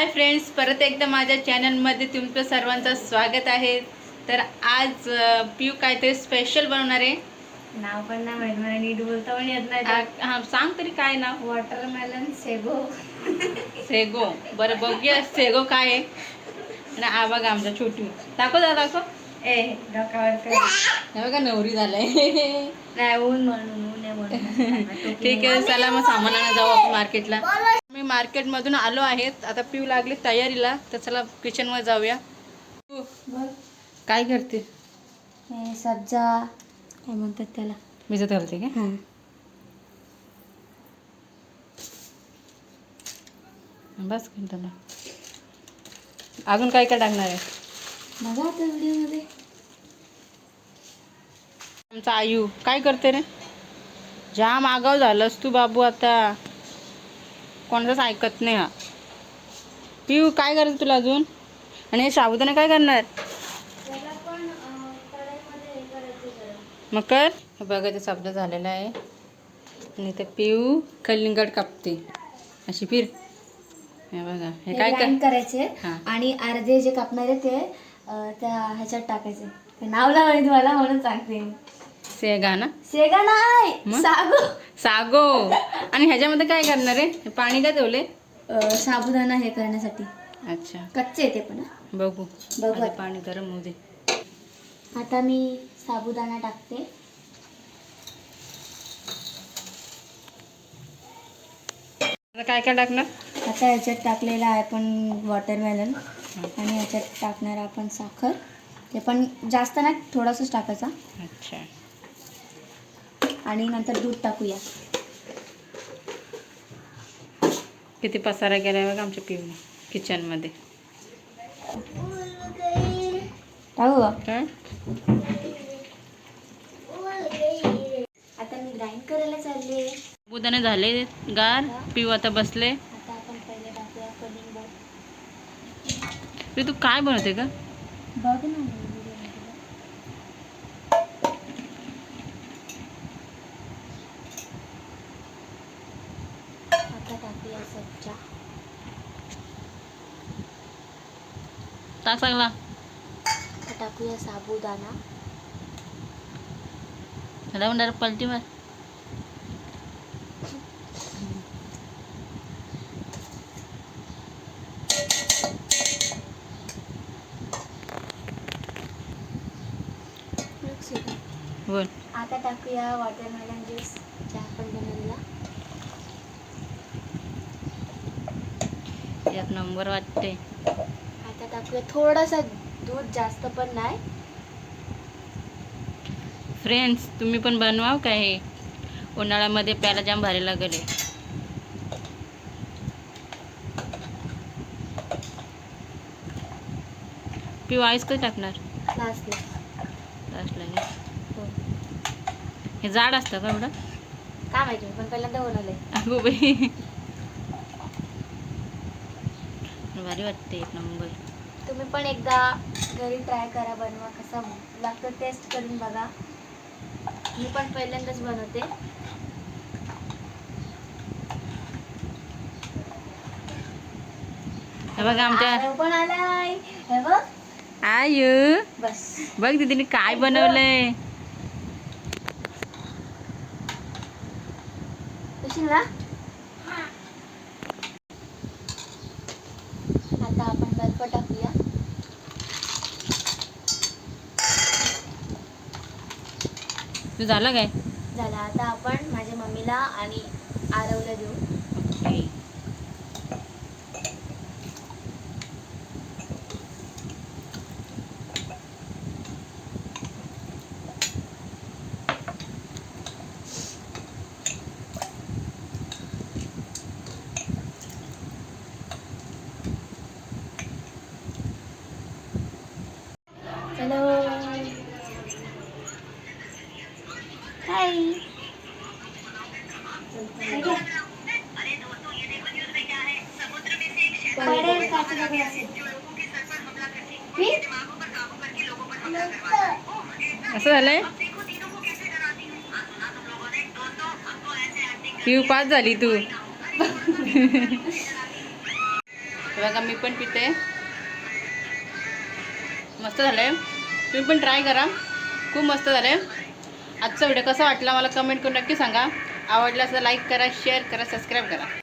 Hi friends परत एकदा माझ्या चॅनलमध्ये तुमचं सर्वांचं स्वागत आहे. तर आज पिऊ काहीतरी स्पेशल बनवणार आहे. नाव पण नाही माहीत मला नीट बोलता पण येत नाही. हा सांग तरी काय नाव? वॉटरमेलन सेगो सेगो बरं बघूया सेगो काय आहे. आणि हा बघा आमचा छोटू. दाखव दा दाखव. ए डोक्यावर कर. हे बघा नवरी झालाय. नाही ऊन म्हणून ऊन आहे म्हणून. ठीक आहे चला मग सामान जाऊ आपण मार्केटला मार्केटमधून आलो आहेत. आता पिऊ लागली तयारीला. तर चला किचनमध्ये जाऊया. काय करते? हे सब्जा काय म्हणतात त्याला? भिजत घालते का? हां. बस त्याला. अजून काय काय टाकणार आहे? बघा आता व्हिडिओमध्ये. आमचा आयू. काय करते रे? जाम आगाव झालंस तू बाबू आता. कोणाचाच ऐकत नाही हा. पिऊ काय करते तुला अजून? आणि हे साबुदाणे काय करणार? हे मग कर. बघा ते शब्द झालेला आहे. आणि ते पिऊ कलिंगड कापते. अशी फिर. हे बघा हे काय कर करायचे. आणि अर्धे जे कापणार आहे ते त्या ह्याच्यात टाकायचे नाव माहिती मला म्हणून सांगते सेगा ना शेगा नाही मग? सागो. सागो. आणि ह्याच्यामध्ये काय करणार आहे? पाणी का ठेवले अं, साबुदाणा हे करण्यासाठी. अच्छा. कच्चे ते पण हं. बघू. बघू आता आता. पाणी गरम होऊ दे. आता मी साबुदाणा टाकते. आता काय काय टाकणार? आता ह्याच्यात टाकलेलं आहे आपण वॉटरमेलन आणि ह्याच्यात टाकणार आपण साखर. ते पण जास्त नाही थोडंसंच टाकायचा. अच्छा. आणि नंतर दूध टाकूया. किती पसारा केलाय बघा आमच्या पिऊने किचनमध्ये टाकू आता मी ग्राइंड करायला चालली बुधाने झाले गार पिऊ आता बसले. आता आपण पहिले टाकूया कलिंगड पिऊ तू काय बनवते का बघ ना. मी व्हिडिओमध्ये. आता टाकूया सब्जा टाक चांगला आता टाकूया साबुदाणा दादा डायरेक्ट पलटी मार एक second. बोल आता टाकूया वॉटरमेलन ज्यूस जे आपण बनवलेला एक नंबर वाटते. आता टाकूया. थोडासा दूध जास्त पण नाही. फ्रेंड्स तुम्ही पण बनवाव काय हे? उन्हाळ्यामध्ये प्यायला जाम भारी लागेल. पिऊ आईस कधी टाकणार? लास्टला हे. हो जाड असतं का एवढं? काय माहिती पण पहिल्यांदा बनवलंय. अगो बाई. भारी वाटते एक नंबर. तुम्ही पण एकदा घरी ट्राय करा बनवा कसं लागतं टेस्ट करून बघा. मी पण पहिल्यांदाच बनवते. हे बघा आमच्या आरव पण आलाय. हे बघ. आयु. बस. बघ दीदीने काय बनवलंय. कशी ना आता आपण बर्फ टाकूया तू झालं काय? झालं. आता आपण माझ्या मम्मीला आणि आरवला देऊ. चलो हाय असं झालंय? पिऊ पास झाली तू. बघा मी पण पिते. मस्त झालंय. तुम्ही पण ट्राय करा. खूप मस्त झालंय. आजचा व्हिडिओ कसा वाटला मला कमेंट करून नक्की सांगा. आवडला असं लाईक करा शेअर करा सबस्क्राईब करा.